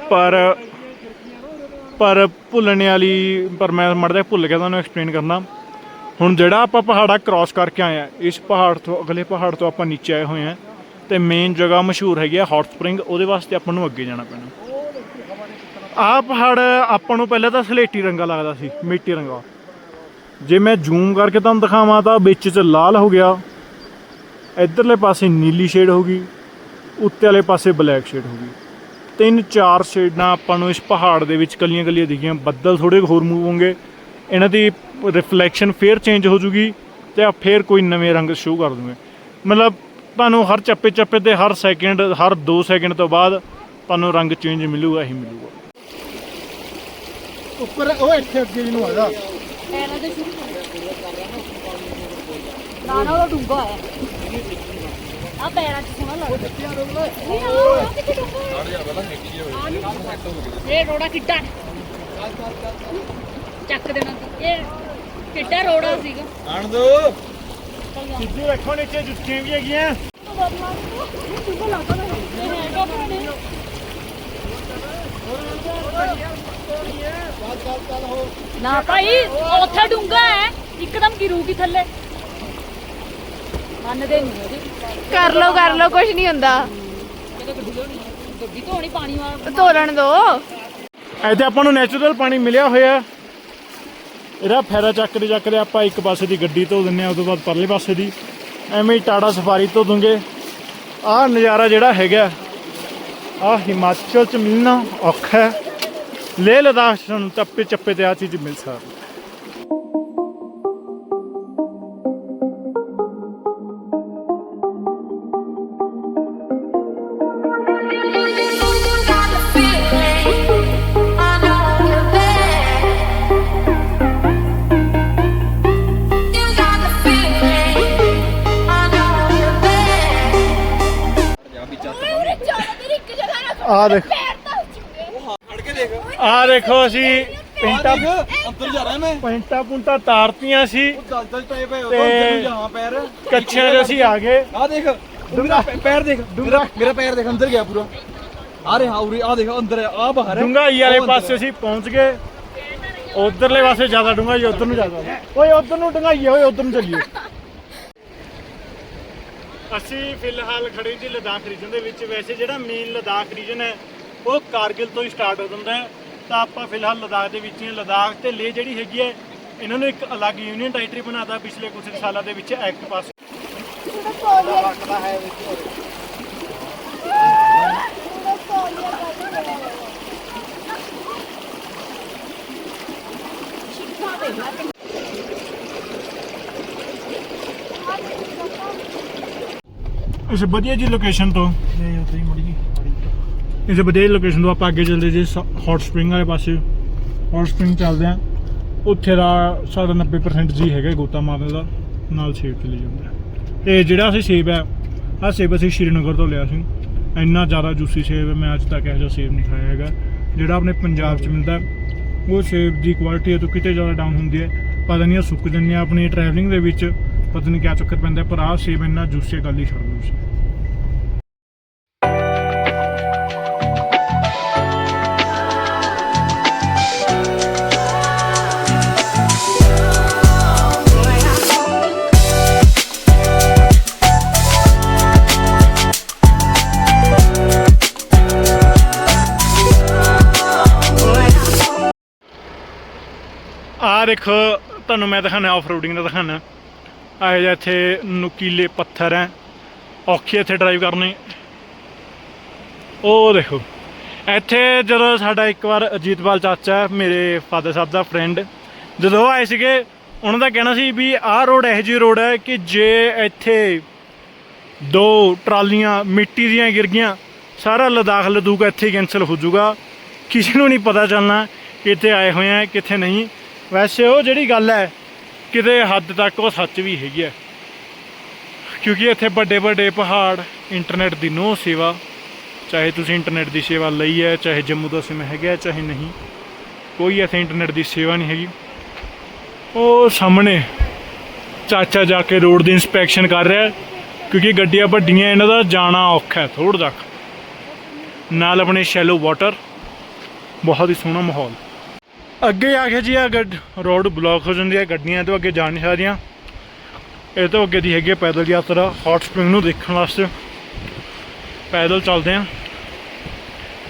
ਪਰ ਪਰ ਭੁੱਲਣੇ ਵਾਲੀ, ਪਰ ਮੈਂ ਮੜਦਾ ਭੁੱਲ ਗਿਆ ਤੁਹਾਨੂੰ ਐਕਸਪਲੇਨ ਕਰਨਾ। ਹੁਣ ਜਿਹੜਾ ਆਪਾਂ ਪਹਾੜਾ ਕ੍ਰਾਸ ਕਰਕੇ ਆਏ ਆ ਇਸ ਪਹਾੜ ਤੋਂ, ਅਗਲੇ ਪਹਾੜ ਤੋਂ ਆਪਾਂ ਨੀਚੇ ਆਏ ਹੋਏ ਆ ਤੇ ਮੇਨ ਜਗ੍ਹਾ ਮਸ਼ਹੂਰ ਹੈਗੀ ਆ ਹੌਟ ਸਪ੍ਰਿੰਗ ਉਹਦੇ ਵਾਸਤੇ ਆਪਾਂ ਨੂੰ ਅੱਗੇ ਜਾਣਾ ਪੈਣਾ। ਆਹ ਪਹਾੜ ਆਪਾਂ ਨੂੰ ਪਹਿਲਾਂ ਤਾਂ ਸਲੇਟੀ ਰੰਗਾ ਲੱਗਦਾ ਸੀ, ਮਿੱਟੀ ਰੰਗਾ। ਜੇ ਮੈਂ ਜ਼ੂਮ ਕਰਕੇ ਤੁਹਾਨੂੰ ਦਿਖਾਵਾਂ ਤਾਂ ਵਿੱਚ ਚ ਲਾਲ ਹੋ ਗਿਆ। ਇਧਰਲੇ ਪਾਸੇ ਨੀਲੀ ਸ਼ੇਡ ਹੋ ਗਈ, ਉੱਤੇ ਵਾਲੇ ਪਾਸੇ ਬਲੈਕ ਸ਼ੇਡ ਹੋ ਗਈ। ਤਿੰਨ ਚਾਰ ਸ਼ੇਡਾਂ ਆਪਾਂ ਨੂੰ ਇਸ ਪਹਾੜ ਦੇ ਵਿੱਚ ਕਲੀਆਂ ਕਲੀਆਂ ਦਿਖੀਆਂ, ਬੱਦਲ ਥੋੜੇ ਹੋਰ ਮੂਵ ਹੋਣਗੇ। ਇਹਨਾਂ ਦੀ ਰਿਫਲੈਕਸ਼ਨ ਫੇਰ ਚੇਂਜ ਹੋ ਜੂਗੀ ਤੇ ਆ ਫੇਰ ਕੋਈ ਨਵੇਂ ਰੰਗ ਸ਼ੋ ਕਰ ਦੂੰਗੇ। ਮਤਲਬ ਤੁਹਾਨੂੰ ਹਰ ਚੱਪੇ ਚੱਪੇ ਤੇ ਹਰ ਸੈਕਿੰਡ ਹਰ 2 ਸੈਕਿੰਡ ਤੋਂ ਬਾਅਦ ਤੁਹਾਨੂੰ ਰੰਗ ਚੇਂਜ ਮਿਲੂਗਾ ਹੀ ਮਿਲੂਗਾ। ਉੱਪਰ ਉਹ ਇੱਥੇ ਅੱਗੇ ਜਿਹਨੂੰ ਆਦਾ ਪੈਰਾਂ ਦੇ ਸ਼ੁਰੂ ਨਾ ਨਾ ਉਹ ਡੂੰਗਾ ਹੈ ਆ ਪੈਰਾਂ 'ਚ ਸੋਹਣਾ ਲੱਗਦਾ। ਨਹੀਂ ਆ ਕਿੱਥੇ ਡੂੰਗਾ ਇਹ ਰੋੜਾ ਕਿੱਡਾ? ਚੱਕ ਦੇਣਾ। ਸੀ। ਇਹ ਕਿੱਡਾ ਰੋੜਾ ਸੀਗਾ। ਆਣ ਦੋ ਸਿੱਧੂ ਰੱਖੋ ਨੀਚੇ ਜੁੱਤੀਆਂ ਵੀ ਹੈਗੀਆਂ? ਨਾ ਭਾਈ ਉੱਥੇ ਡੂੰਗਾ ਹੈ। ਇੱਕਦਮ ਗਿਰੂਗੀ ਥੱਲੇ। ਮੰਨਦੇ ਨਹੀਂ ਉਹਦੀ। ਕਰ ਲੋ ਕਰ ਲੋ ਕੁਝ ਨਹੀਂ ਹੁੰਦਾ। ਜਦੋਂ ਗੱਡੀ ਧੋਣੀ ਗੱਡੀ ਧੋਣੀ ਪਾਣੀ ਵਾਲਾ। ਤੋੜਨ ਦੋ। ਇੱਥੇ ਆਪਾਂ ਨੂੰ ਨੈਚੁਰਲ ਪਾਣੀ ਮਿਲਿਆ ਹੋਇਆ। ਇਹਦਾ ਫਾਇਦਾ ਚੱਕਦੇ ਚੱਕਦੇ ਆਪਾਂ ਇੱਕ ਪਾਸੇ ਦੀ ਗੱਡੀ ਧੋ ਦਿੰਨੇ ਆ ਉਸ ਤੋਂ ਬਾਅਦ ਪਰਲੇ ਪਾਸੇ ਦੀ। ਐਵੇਂ ਹੀ ਟਾੜਾ ਸਫਾਰੀ ਧੋ ਦੂੰਗੇ। ਆਹ ਨਜ਼ਾਰਾ ਜਿਹੜਾ ਹੈਗਾ, ਆਹ ਹਿਮਾਚਲ ਚ ਮਿਲਣਾ ਔਖਾ ਹੈ। ਲੇਹ ਲਦਾਖ 'ਚ ਸਾਨੂੰ ਚੱਪੇ ਚੱਪੇ ਤੇ ਆ ਚੀਜ਼ ਮਿਲ ਸਕਦੀ ਆ ਦੇਖ ਆ ਦੇਖੋ ਅਸੀਂ ਪਿੰਟਾ ਅੰਦਰ ਜਾ ਰਿਹਾ ਮੈਂ ਪਿੰਟਾ ਪੁੰਟਾ ਤਾਰਤੀਆਂ ਸੀ ਚੱਲ ਚੱਲ ਟਾਏ ਪਏ ਤੇ- ਉਧਰ ਨੂੰ ਜਾਵਾਂ ਪੈਰ ਕੱਛਿਆਂ 'ਚ ਅਸੀਂ ਆ ਗਏ ਆ ਦੇਖ ਮੇਰਾ ਪੈ- ਪੈਰ ਦੇਖ ਮੇਰਾ ਮੇਰਾ ਪੈਰ ਦੇਖ ਅੰਦਰ ਗਿਆ ਪੂਰਾ ਆ ਰਿਹਾ ਉਰੇ ਆ ਦੇਖ ਅੰਦਰ ਆ ਬਾਹਰ ਹੈ ਡੁੰਗਾਈ ਵਾਲੇ ਉਹ ਅੰਦਰ ਪਾਸੇ ਅਸੀਂ ਪਹੁੰਚ ਗਏ ਉਧਰਲੇ ਪਾਸੇ ਜ਼ਿਆਦਾ ਡੁੰਗਾਈ ਉਧਰ ਨੂੰ ਜ਼ਿਆਦਾ ਓਏ ਉਧਰ ਨੂੰ ਡੁੰਗਾਈਏ ਓਏ ਉਧਰ ਨੂੰ ਚੱਲੀਏ ਅਸੀਂ ਫਿਲਹਾਲ ਖੜੇ ਜੀ ਲਦਾਖ ਰੀਜਨ ਦੇ ਵਿੱਚ। ਵੈਸੇ ਜਿਹੜਾ ਮੇਨ ਲਦਾਖ ਰੀਜਨ ਹੈ, ਉਹ ਕਾਰਗਿਲ ਤੋਂ ਹੀ ਸਟਾਰਟ ਹੋ ਜਾਂਦਾ ਹੈ। ਤਾਂ ਆਪਾਂ ਫਿਲਹਾਲ ਲਦਾਖ ਦੇ ਵਿੱਚ ਹੀ ਲਦਾਖ ਤੇ ਲੇ ਜਿਹੜੀ ਹੈਗੀ ਹੈ, ਇਹਨਾਂ ਨੂੰ ਇੱਕ ਅਲੱਗ ਯੂਨੀਅਨ ਟੈਰੀਟਰੀ ਬਣਾਤਾ ਪਿਛਲੇ ਕੁਝ ਸਾਲਾਂ ਦੇ ਵਿੱਚ ਐਕਟ ਪਾਸ। ਇਸ ਵਧੀਆ ਜੀ ਲੋਕੇਸ਼ਨ ਤੋਂ? ਨਹੀਂ ਉਦਾਂ ਹੀ ਮੜੀ ਇਸ ਵਧੀਆ ਲੋਕੇਸ਼ਨ ਤੋਂ ਆਪਾਂ ਅੱਗੇ ਚੱਲਦੇ ਜੀ ਹੌਟ ਸਪ੍ਰਿੰਗ ਵਾਲੇ ਪਾਸੇ। ਹੌਟ ਸਪ੍ਰਿੰਗ ਚੱਲਦੇ ਆ ਉੱਥੇ ਦਾ ਸਾਡਾ 90% ਜੀ ਹੈਗਾ ਗੋਤਾ ਮਾਰਨ ਦਾ। ਨਾਲ ਸੇਬ ਚਲੀ ਜਾਂਦਾ ਤੇ ਜਿਹੜਾ ਅਸੀਂ ਸੇਬ ਹੈ ਆ ਸੇਬ ਅਸੀਂ ਸ਼੍ਰੀਨਗਰ ਤੋਂ ਲਿਆ ਸੀ। ਇੰਨਾ ਜ਼ਿਆਦਾ ਜੂਸੀ ਸੇਬ ਹੈ ਮੈਂ ਅੱਜ ਤੱਕ ਇਹੋ ਜਿਹਾ ਸੇਬ ਨਹੀਂ ਖਾਇਆ ਹੈਗਾ। ਜਿਹੜਾ ਆਪਣੇ ਪੰਜਾਬ 'ਚ ਮਿਲਦਾ ਉਹ ਸੇਬ ਦੀ ਕੁਆਲਿਟੀ ਹੈ ਤੋਂ ਕਿਤੇ ਜ਼ਿਆਦਾ ਡਾਊਨ ਹੁੰਦੀ ਹੈ। ਪਤਾ ਨਹੀਂ ਇਹ ਸੁੱਕ ਜਾਂਦੇ ਆ ਆਪਣੀ ਟਰੈਵਲਿੰਗ ਦੇ ਵਿੱਚ ਪਤਾ ਨਹੀਂ ਕਿਆ ਚੱਕਰ ਪੈਂਦਾ ਪਰ ਆਹ ਸੇਬ ਇੰਨਾ ਜੂਸੀ ਗੱਲ ਹੀ ਛੱਡ ਦਿਓ ਤੁਸੀਂ। ਆ ਦੇਖੋ, ਤੁਹਾਨੂੰ ਮੈਂ ਦਿਖਾਣਾ ਆਫ ਰੋਡਿੰਗ ਦਾ ਦਿਖਾਣਾ ਆਏ ਜਿਹਾ ਇੱਥੇ ਨੁਕੀਲੇ ਪੱਥਰ ਹੈ ਔਖੇ ਇੱਥੇ ਡਰਾਈਵ ਕਰਨੇ। ਉਹ ਦੇਖੋ। ਇੱਥੇ ਜਦੋਂ ਸਾਡਾ ਇੱਕ ਵਾਰ ਅਜੀਤਪਾਲ ਚਾਚਾ ਮੇਰੇ ਫਾਦਰ ਸਾਹਿਬ ਦਾ ਫਰੈਂਡ ਜਦੋਂ ਉਹ ਆਏ ਸੀਗੇ, ਉਹਨਾਂ ਦਾ ਕਹਿਣਾ ਸੀ ਵੀ ਆਹ ਰੋਡ ਇਹੋ ਜਿਹੀ ਰੋਡ ਹੈ ਕਿ ਜੇ ਇੱਥੇ ਦੋ ਟਰਾਲੀਆਂ ਮਿੱਟੀ ਦੀਆਂ ਗਿਰ ਗਈਆਂ, ਸਾਰਾ ਲਦਾਖ ਲਦੂਕ ਇੱਥੇ ਕੈਂਸਲ ਹੋ ਜਾਊਗਾ। ਕਿਸੇ ਨੂੰ ਨਹੀਂ ਪਤਾ ਚੱਲਣਾ ਕਿੱਥੇ ਆਏ ਹੋਏ ਆ ਕਿੱਥੇ ਨਹੀਂ। ਵੈਸੇ ਉਹ ਜਿਹੜੀ ਗੱਲ ਹੈ ਕਿਤੇ ਹੱਦ ਤੱਕ ਉਹ ਸੱਚ ਵੀ ਹੈਗੀ ਹੈ ਕਿਉਂਕਿ ਇੱਥੇ ਵੱਡੇ ਵੱਡੇ ਪਹਾੜ ਇੰਟਰਨੈਟ ਦੀ ਨੋ ਸੇਵਾ, ਚਾਹੇ ਤੁਸੀਂ ਇੰਟਰਨੈਟ ਦੀ ਸੇਵਾ ਲਈ ਹੈ, ਚਾਹੇ ਜੰਮੂ ਦਾ ਸਿਮ ਹੈਗਾ, ਚਾਹੇ ਨਹੀਂ। ਕੋਈ ਇੱਥੇ ਇੰਟਰਨੈਟ ਦੀ ਸੇਵਾ ਨਹੀਂ ਹੈਗੀ। ਉਹ ਸਾਹਮਣੇ ਚਾਚਾ ਜਾ ਕੇ ਰੋਡ ਦੀ ਇਨਸਪੈਕਸ਼ਨ ਕਰ ਰਿਹਾ, ਕਿਉਂਕਿ ਗੱਡੀਆਂ ਵੱਡੀਆਂ, ਇਹਨਾਂ ਦਾ ਜਾਣਾ ਔਖਾ ਹੈ, ਥੋੜ੍ਹਾ ਤੱਕ ਨਾਲ ਆਪਣੇ ਸ਼ੈਲੋ ਵਾਟਰ ਬਹੁਤ ਹੀ ਸੋਹਣਾ ਮਾਹੌਲ। ਅੱਗੇ ਆ ਕੇ ਜੀ ਆ ਰੋਡ ਬਲੌਕ ਹੋ ਜਾਂਦੀ ਹੈ ਗੱਡੀਆਂ ਇਹ ਤੋਂ ਅੱਗੇ ਜਾ ਨਹੀਂ ਸਕਦੀਆਂ। ਇਹ ਤੋਂ ਅੱਗੇ ਦੀ ਹੈਗੀ ਹੈ ਪੈਦਲ ਯਾਤਰਾ ਹੌਟ ਸਪ੍ਰਿੰਗ ਨੂੰ ਦੇਖਣ ਵਾਸਤੇ। ਪੈਦਲ ਚੱਲਦੇ ਆ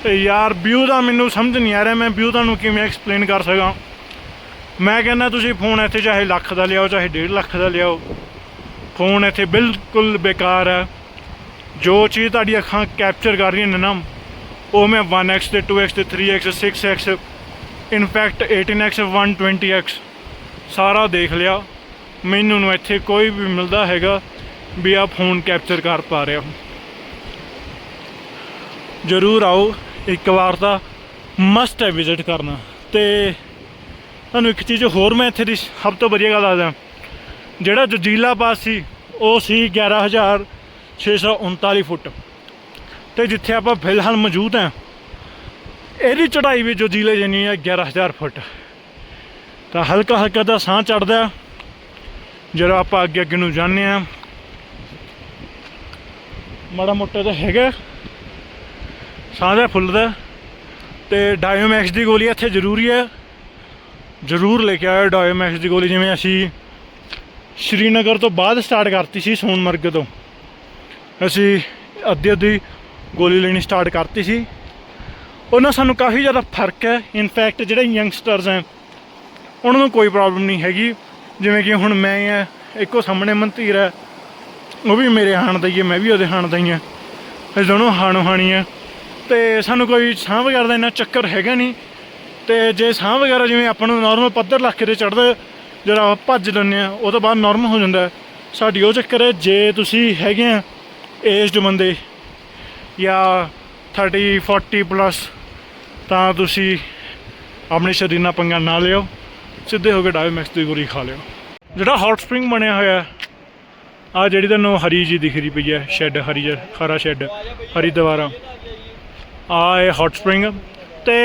ਤੇ ਯਾਰ ਵਿਊ ਦਾ ਮੈਨੂੰ ਸਮਝ ਨਹੀਂ ਆ ਰਿਹਾ, ਮੈਂ ਵਿਊ ਤੁਹਾਨੂੰ ਕਿਵੇਂ ਐਕਸਪਲੇਨ ਕਰ ਸਕਾਂ। ਮੈਂ ਕਹਿੰਦਾ ਤੁਸੀਂ ਫੋਨ ਇੱਥੇ ਚਾਹੇ ਲੱਖ ਦਾ ਲਿਆਓ, ਚਾਹੇ 1.5 ਲੱਖ ਦਾ ਲਿਆਓ। ਫੋਨ ਇੱਥੇ ਬਿਲਕੁਲ ਬੇਕਾਰ ਹੈ। ਜੋ ਚੀਜ਼ ਤੁਹਾਡੀ ਅੱਖਾਂ ਕੈਪਚਰ ਕਰ ਰਹੀਆਂ ਨੇ ਨਾ, ਉਹ ਮੈਂ 1x ਤੇ 2x ਤੇ 3x 6x in fact 18x 120x ਸਾਰਾ ਦੇਖ ਲਿਆ। ਮੈਨੂੰ ਨੂੰ ਇੱਥੇ ਕੋਈ ਵੀ ਮਿਲਦਾ ਹੈਗਾ ਵੀ ਆ ਫੋਨ ਕੈਪਚਰ ਕਰ ਪਾ ਰਿਹਾ ਜ਼ਰੂਰ ਆਓ, ਇੱਕ ਵਾਰ ਤਾਂ ਮਸਟ ਹੈ ਵਿਜ਼ਿਟ ਕਰਨਾ। ਤੇ ਤੁਹਾਨੂੰ ਇੱਕ ਚੀਜ਼ ਹੋਰ ਮੈਂ ਇੱਥੇ ਦੀ ਸਭ ਤੋਂ ਵਧੀਆ ਗੱਲ ਦੱਸਦਾ। ਜਿਹੜਾ ਜਜੀਲਾ ਪਾਸ ਸੀ, ਉਹ ਸੀ 11639 ਫੁੱਟ। ਤੇ ਜਿੱਥੇ ਆਪਾਂ ਫਿਲਹਾਲ ਮੌਜੂਦ ਹਾਂ ਇਹਦੀ ਚੜ੍ਹਾਈ ਵੀ ਜੋ ਜ਼ਿਲ੍ਹੇ ਜਿੰਨੀ ਹੈ 11000 ਫੁੱਟ। ਤਾਂ ਹਲਕਾ ਹਲਕਾ ਦਾ ਸਾਹ ਚੜਦਾ ਜਦੋਂ ਆਪਾਂ ਅੱਗੇ ਅੱਗੇ ਨੂੰ ਜਾਂਦੇ ਆ ਮਾੜਾ ਮੋਟਾ ਤਾਂ ਹੈਗਾ। ਸਾਹ ਦਾ ਫੁੱਲਦਾ ਤੇ ਡਾਇਓਮੈਕਸ ਦੀ ਗੋਲੀ ਇੱਥੇ ਜ਼ਰੂਰੀ ਹੈ। ਜ਼ਰੂਰ ਲੈ ਕੇ ਆਇਓ ਡਾਇਓਮੈਕਸ ਦੀ ਗੋਲੀ। ਜਿਵੇਂ ਅਸੀਂ ਸ਼੍ਰੀਨਗਰ ਤੋਂ ਬਾਅਦ ਸਟਾਰਟ ਕਰਤੀ ਸੀ, ਸੋਨਮਰਗ ਤੋਂ। ਅਸੀਂ ਅੱਧੀ ਅੱਧੀ ਗੋਲੀ ਲੈਣੀ ਸਟਾਰਟ ਕਰਤੀ ਸੀ। ਉਹਨਾਂ ਸਾਨੂੰ ਕਾਫੀ ਜ਼ਿਆਦਾ ਫ਼ਰਕ ਹੈ। ਇਨਫੈਕਟ ਜਿਹੜੇ ਯੰਗਸਟਰਸ ਹੈ, ਉਹਨਾਂ ਨੂੰ ਕੋਈ ਪ੍ਰੋਬਲਮ ਨਹੀਂ ਹੈਗੀ। ਜਿਵੇਂ ਕਿ ਹੁਣ ਮੈਂ ਹੈ, ਇੱਕੋ ਸਾਹਮਣੇ ਮਨਤੀਰ ਹੈ। ਉਹ ਵੀ ਮੇਰੇ ਹਾਣ ਦਾ ਹੀ ਹੈ, ਮੈਂ ਵੀ ਉਹਦੇ ਹਾਣ ਦਾ ਹੀ ਹਾਂ। ਅਸੀਂ ਦੋਨੋਂ ਹਾਣੋ ਹਾਣੀ ਹੈ। ਤੇ ਸਾਨੂੰ ਕੋਈ ਸਾਹ ਵਗੈਰਾ ਦਾ ਇੰਨਾ ਚੱਕਰ ਹੈਗਾ ਨਹੀਂ। ਤੇ ਜੇ ਸਾਹ ਵਗੈਰਾ ਜਿਵੇਂ ਆਪਾਂ ਨੂੰ ਨਾਰਮਲ ਪੱਧਰ ਲੱਖ ਤੇ ਚੜਦਾ ਜਿਹੜਾ ਆਪਾਂ ਭੱਜ ਲੈਂਦੇ ਆ ਉਹ ਤੋਂ ਬਾਅਦ ਨਾਰਮਲ ਹੋ ਜਾਂਦਾ ਸਾਡੀ ਉਹ ਚੱਕਰ ਹੈ, ਜੇ ਤੁਸੀਂ ਹੈਗੇ ਆ ਏਜਡ ਬੰਦੇ ਜਾਂ 30 40 ਪਲੱਸ ਤਾਂ ਤੁਸੀਂ ਆਪਣੇ ਸਰੀਰ ਨਾਲ ਪੰਗਾ ਨਾ ਲਿਓ, ਸਿੱਧੇ ਹੋ ਕੇ ਡਾਇਮੈਕਸ ਦੀ ਗੋਲੀ ਖਾ ਲਿਓ। ਜਿਹੜਾ ਹੌਟ ਸਪ੍ਰਿੰਗ ਬਣਿਆ ਹੋਇਆ ਆ ਜਿਹੜੀ ਤੁਹਾਨੂੰ ਹਰੀ ਜੀ ਦਿਖ ਰਹੀ ਪਈ ਹੈ ਸ਼ੈੱਡ ਹਰੀ ਜਿਹਾ ਹਰਾ ਸ਼ੈੱਡ ਹਰੀ ਦੁਆਰਾ ਆ ਇਹ ਹੌਟ ਸਪ੍ਰਿੰਗ ਤੇ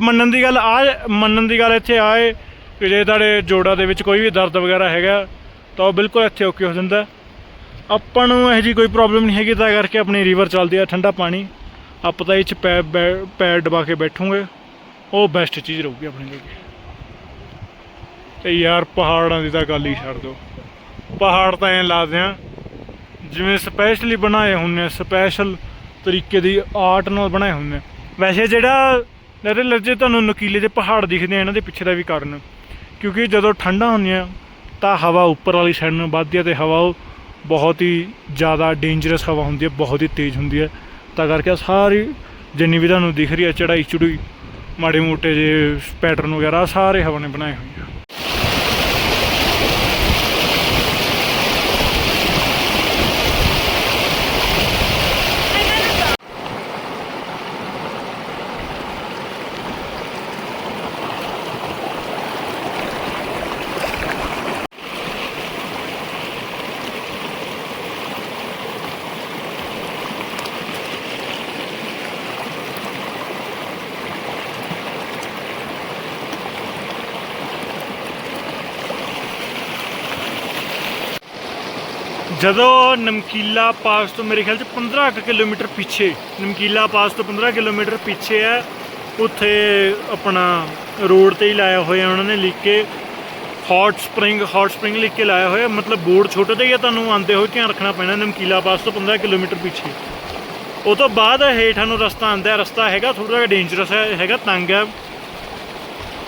ਮੰਨਣ ਦੀ ਗੱਲ ਆ, ਮੰਨਣ ਦੀ ਗੱਲ ਇੱਥੇ ਆਏ ਕਿ ਜੇ ਤੁਹਾਡੇ ਜੋੜਾਂ ਦੇ ਵਿੱਚ ਕੋਈ ਵੀ ਦਰਦ ਵਗੈਰਾ ਹੈਗਾ, ਤਾਂ ਉਹ ਬਿਲਕੁਲ ਇੱਥੇ ਓਕੇ ਹੋ ਜਾਂਦਾ। ਆਪਾਂ ਨੂੰ ਇਹੋ ਜੀ ਕੋਈ ਪ੍ਰੋਬਲਮ ਨਹੀਂ ਹੈਗੀ, ਤਾਂ ਕਰਕੇ ਆਪਣੀ ਰਿਵਰ ਚੱਲਦੀ ਆ, ਠੰਡਾ ਪਾਣੀ। ਆਪਾਂ ਤਾਂ ਇਹ ਚ ਪੈ ਬੈ- ਪੈਰ ਦਬਾ ਕੇ ਬੈਠੂਗੇ, ਉਹ ਬੈਸਟ ਚੀਜ਼ ਰਹੂਗੀ ਆਪਣੇ ਲਈ। ਤੇ ਯਾਰ ਪਹਾੜਾਂ ਦੀ ਤਾਂ ਗੱਲ ਹੀ ਛੱਡ ਦਿਓ। ਪਹਾੜ ਤਾਂ ਐਂ ਲੱਗਦੇ ਆ ਜਿਵੇਂ ਸਪੈਸ਼ਲੀ ਬਣਾਏ ਹੁੰਦੇ ਆ ਸਪੈਸ਼ਲ ਤਰੀਕੇ ਦੀ ਆਰਟ ਨਾਲ ਬਣਾਏ ਹੁੰਦੇ ਆ। ਵੈਸੇ ਜਿਹੜਾ ਨਰੇ ਲੱਜੇ ਤੁਹਾਨੂੰ ਨਕੀਲੇ ਦੇ ਪਹਾੜ ਦਿਖਦੇ ਆ, ਇਹਨਾਂ ਦੇ ਪਿੱਛੇ ਦਾ ਵੀ ਕਾਰਨ। ਕਿਉਂਕਿ ਜਦੋਂ ਠੰਡਾ ਹੁੰਦੀਆਂ, ਤਾਂ ਹਵਾ ਉੱਪਰ ਵਾਲੀ ਸਾਈਡ ਨੂੰ ਵੱਧਦੀ ਹੈ ਤੇ ਹਵਾ ਉਹ ਬਹੁਤ ਹੀ ਜ਼ਿਆਦਾ ਡੇਂਜਰਸ ਹਵਾ ਹੁੰਦੀ ਹੈ ਬਹੁਤ ਹੀ ਤੇਜ਼ ਹੁੰਦੀ ਹੈ ਤਾਂ ਕਰਕੇ ਸਾਰੀ ਜਿੰਨੀ ਵੀ ਤੁਹਾਨੂੰ ਦਿਖ ਰਹੀ ਹੈ ਚੜਾਈ ਚੜੂਈ ਮਾੜੇ ਮੋਟੇ ਜੇ ਪੈਟਰਨ ਵਗੈਰਾ ਸਾਰੇ ਹਵਾ ਨੇ ਬਣਾਏ ਹੋਏ ਆ ਜਦੋਂ ਨਮਕੀਲਾ ਪਾਸ ਤੋਂ ਮੇਰੇ ਖਿਆਲ ਚ 15 ਕੁ ਕਿਲੋਮੀਟਰ ਪਿੱਛੇ, ਨਮਕੀਲਾ ਪਾਸ ਤੋਂ 15 ਕਿਲੋਮੀਟਰ ਪਿੱਛੇ ਹੈ, ਉੱਥੇ ਆਪਣਾ ਰੋਡ ਤੇ ਹੀ ਲਾਇਆ ਹੋਇਆ ਉਹਨਾਂ ਨੇ ਲਿਖ ਕੇ ਹੌਟ ਸਪ੍ਰਿੰਗ ਹੌਟ ਸਪ੍ਰਿੰਗ ਲਿਖ ਕੇ ਲਾਇਆ ਹੋਇਆ, ਮਤਲਬ ਬੋਰਡ ਛੋਟੇ ਤੇ ਹੀ ਹੈ ਤੁਹਾਨੂੰ ਆਂਦੇ ਹੋਏ ਧਿਆਨ ਰੱਖਣਾ ਪੈਣਾ ਨਮਕੀਲਾ ਪਾਸ ਤੋਂ 15 ਕਿਲੋਮੀਟਰ ਪਿੱਛੇ ਉਹ ਤੋਂ ਬਾਅਦ ਹੇਠਾਂ ਨੂੰ ਰਸਤਾ ਆਂਦਾ ਹੈ, ਰਸਤਾ ਹੈਗਾ ਥੋੜਾ ਜਿਹਾ ਡੇਂਜਰਸ ਹੈ, ਹੈਗਾ ਤੰਗ ਹੈ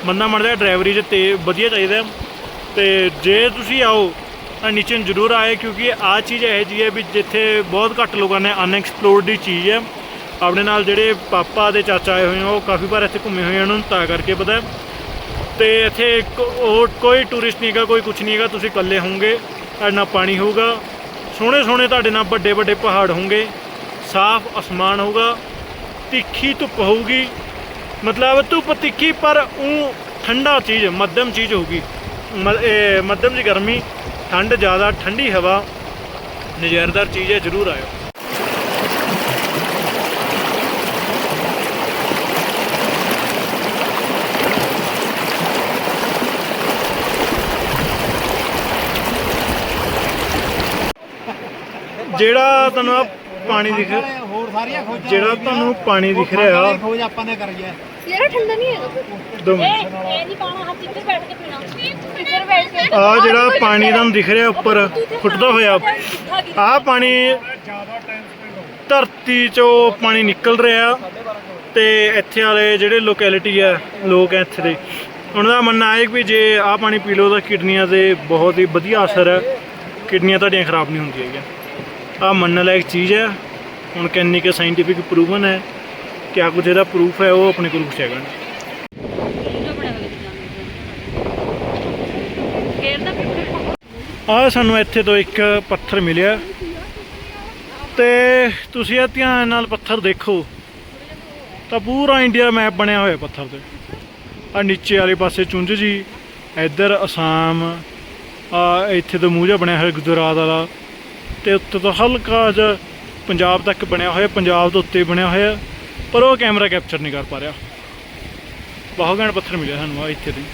ਬੰਦਾ ਮਰਦਾ ਡਰਾਈਵਰੀ 'ਚ ਤੇ ਵਧੀਆ ਚਾਹੀਦਾ ਹੈ। ਤੇ ਜੇ ਤੁਸੀਂ ਆਓ ਨੀਚੇ ਨੂੰ ਜ਼ਰੂਰ ਆਏ ਕਿਉਂਕਿ ਆਹ ਚੀਜ਼ ਇਹ ਜੀ ਹੈ ਵੀ ਜਿੱਥੇ ਬਹੁਤ ਘੱਟ ਲੋਕਾਂ ਨੇ ਅਨਐਕਸਪਲੋਰਡ ਦੀ ਚੀਜ਼ ਹੈ। ਆਪਣੇ ਨਾਲ ਜਿਹੜੇ ਪਾਪਾ ਦੇ ਚਾਚਾ ਆਏ ਹੋਏ ਉਹ ਕਾਫੀ ਵਾਰ ਇੱਥੇ ਘੁੰਮੇ ਹੋਏ ਉਹਨਾਂ ਨੂੰ ਤਾਂ ਕਰਕੇ ਪਤਾ ਹੈ। ਤੇ ਇੱਥੇ ਉਹ ਕੋਈ ਟੂਰਿਸਟ ਨਹੀਂ ਹੈਗਾ, ਕੋਈ ਕੁਝ ਨਹੀਂ ਹੈਗਾ, ਤੁਸੀਂ ਇਕੱਲੇ ਹੋਵੋਗੇ, ਤੁਹਾਡੇ ਨਾਲ ਪਾਣੀ ਹੋਊਗਾ। ਸੋਹਣੇ ਸੋਹਣੇ ਤੁਹਾਡੇ ਨਾਲ ਵੱਡੇ ਵੱਡੇ ਪਹਾੜ ਹੋਣਗੇ ਸਾਫ਼ ਅਸਮਾਨ ਹੋਊਗਾ, ਤਿੱਖੀ ਧੁੱਪ ਹੋਊਗੀ। ਮਤਲਬ ਧੁੱਪ ਤਿੱਖੀ ਪਰ ਉਹ ਠੰਡਾ ਚੀਜ਼, ਮੱਧਮ ਚੀਜ਼ ਹੋਊਗੀ। ਮੱਧਮ ਜੀ ਗਰਮੀ ਠੰਡ ਜ਼ਿਆਦਾ ਠੰਡੀ ਹਵਾ ਨਜ਼ਾਰੇਦਾਰ ਚੀਜ਼ ਹੈ ਜ਼ਰੂਰ ਆਇਓ। ਜਿਹੜਾ ਤੁਹਾਨੂੰ ਪਾਣੀ ਦਿਖ ਹੋਰ ਸਾਰੀਆਂ ਖੋਜਾਂ ਜਿਹੜਾ ਤੁਹਾਨੂੰ ਪਾਣੀ ਦਿਖ ਰਿਹਾ। ਖੋਜ ਆਪਾਂ ਨੇ ਕਰੀ ਹੈ। ਯਾਰ ਠੰਡਾ ਨਹੀਂ ਹੈਗਾ ਦੋ ਇਹ ਮਿੰਟ। ਇਹ ਨਹੀਂ ਪਾਣਾ ਹੱਥ ਇੱਧਰ ਬੈਠ ਕੇ ਪੀਣਾ। ਇੱਧਰ ਬੈਠ ਕੇ ਆ ਜਿਹੜਾ ਪਾਣੀ ਤੁਹਾਨੂੰ ਦਿਖ ਰਿਹਾ ਉੱਪਰ ਫੁੱਟਦਾ ਹੋਇਆ। ਆਹ ਪਾਣੀ ਧਰਤੀ ਚੋਂ ਪਾਣੀ ਨਿਕਲ ਰਿਹਾ ਤੇ ਇੱਥੇ ਵਾਲੇ ਜਿਹੜੇ ਲੋਕੈਲਿਟੀ ਆ ਲੋਕ ਆ ਇੱਥੇ ਦੇ ਉਹਨਾਂ ਦਾ ਮੰਨਣਾ ਹੈ ਕਿ ਜੇ ਆਹ ਪਾਣੀ ਪੀ ਲਓ ਤਾਂ ਕਿਡਨੀਆਂ ਤੇ ਬਹੁਤ ਹੀ ਵਧੀਆ ਅਸਰ ਹੈ ਕਿਡਨੀਆਂ ਤੁਹਾਡੀਆਂ ਖਰਾਬ ਨਹੀਂ ਹੁੰਦੀਆਂ ਹੈਗੀਆਂ। ਆਹ ਮੰਨਣ ਲਾਇਕ ਚੀਜ਼ ਹੈ ਹੁਣ ਕਿੰਨੀ ਕਿ ਸਾਇੰਟੀਫਿਕ ਪ੍ਰੂਵਨ ਹੈ। ਕਿਆ ਕੁਝ ਇਹਦਾ ਪ੍ਰੂਫ ਹੈ, ਉਹ ਆਪਣੇ ਕੋਲ ਪੁੱਛਿਆ ਕਰਨ ਆ ਸਾਨੂੰ ਇੱਥੇ ਤੋਂ ਇੱਕ ਪੱਥਰ ਮਿਲਿਆ। ਤੇ ਤੁਸੀਂ ਇਹ ਧਿਆਨ ਨਾਲ ਪੱਥਰ ਦੇਖੋ। ਤਾਂ ਪੂਰਾ ਇੰਡੀਆ ਮੈਪ ਬਣਿਆ ਹੋਇਆ ਪੱਥਰ ਤੇ। ਆ ਨੀਚੇ ਵਾਲੇ ਪਾਸੇ ਚੁੰਝ ਜੀ, ਇੱਧਰ ਅਸਾਮ ਆ ਇੱਥੇ ਤੋਂ ਮੂੰਹ ਜਿਹਾ ਬਣਿਆ ਹੋਇਆ ਗੁਜਰਾਤ ਵਾਲਾ। ਤੇ ਉੱਤੇ ਤੋਂ ਹਲਕਾ ਜਿਹਾ ਪੰਜਾਬ ਤੱਕ ਬਣਿਆ ਹੋਇਆ, ਪੰਜਾਬ ਤੋਂ ਉੱਤੇ ਬਣਿਆ ਹੋਇਆ। ਪਰ ਉਹ ਕੈਮਰਾ ਕੈਪਚਰ ਨਹੀਂ ਕਰ ਪਾ ਰਿਹਾ। ਬਹੁਤ ਘੈਂਟ ਪੱਥਰ ਮਿਲਿਆ ਸਾਨੂੰ ਆ ਇੱਥੇ ਦੀ